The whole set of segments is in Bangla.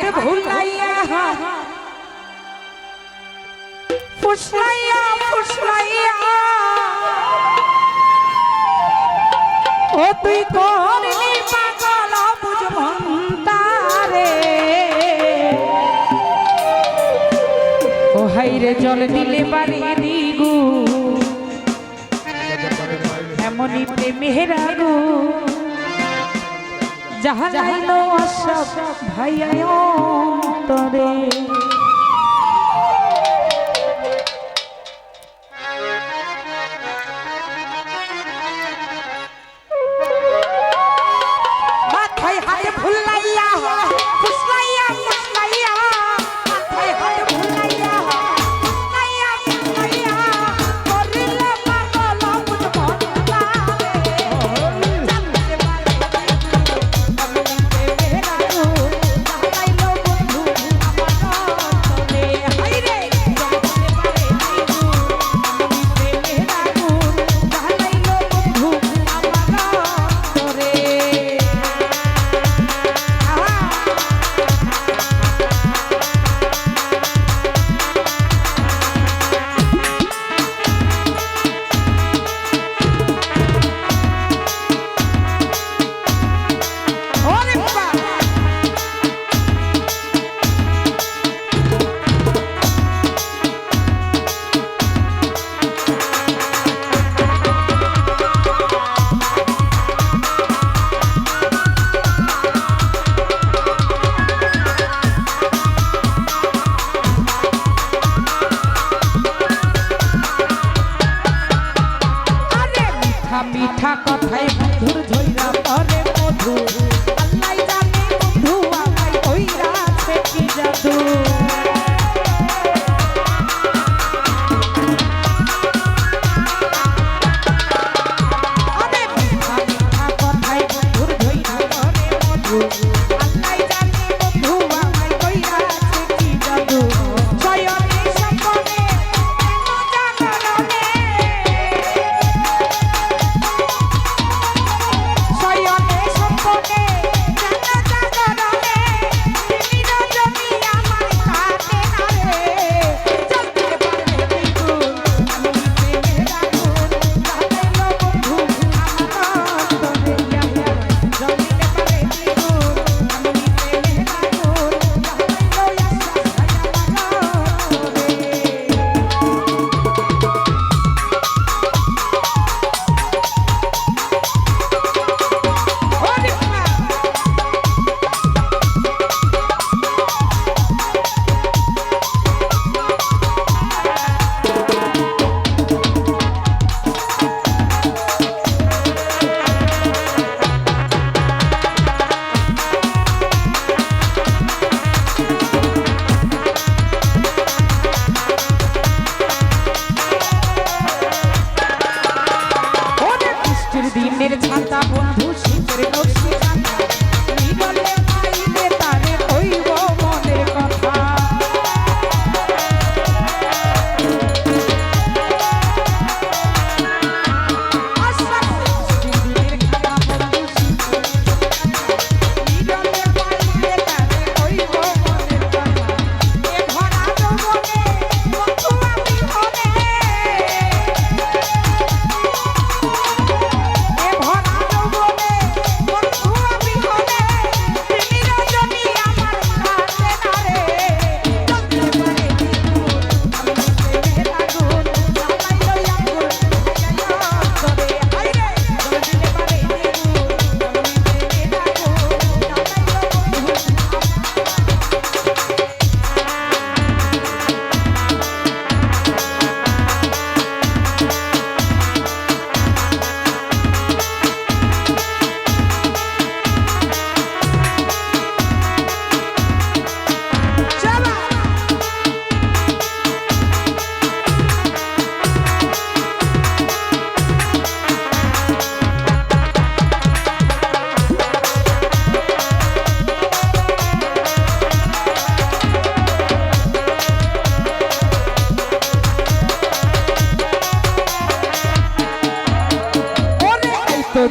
হাট ভুলাইয়া ফুসলাইয়া ফুসলাইয়া ও তুই করলি পাগল বুঝমন্তারে ও হাইরে জল দিলে বাড়ি দিগু। এমনই প্রেমের আগুন যাহা ভাইয়া তরে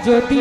যদি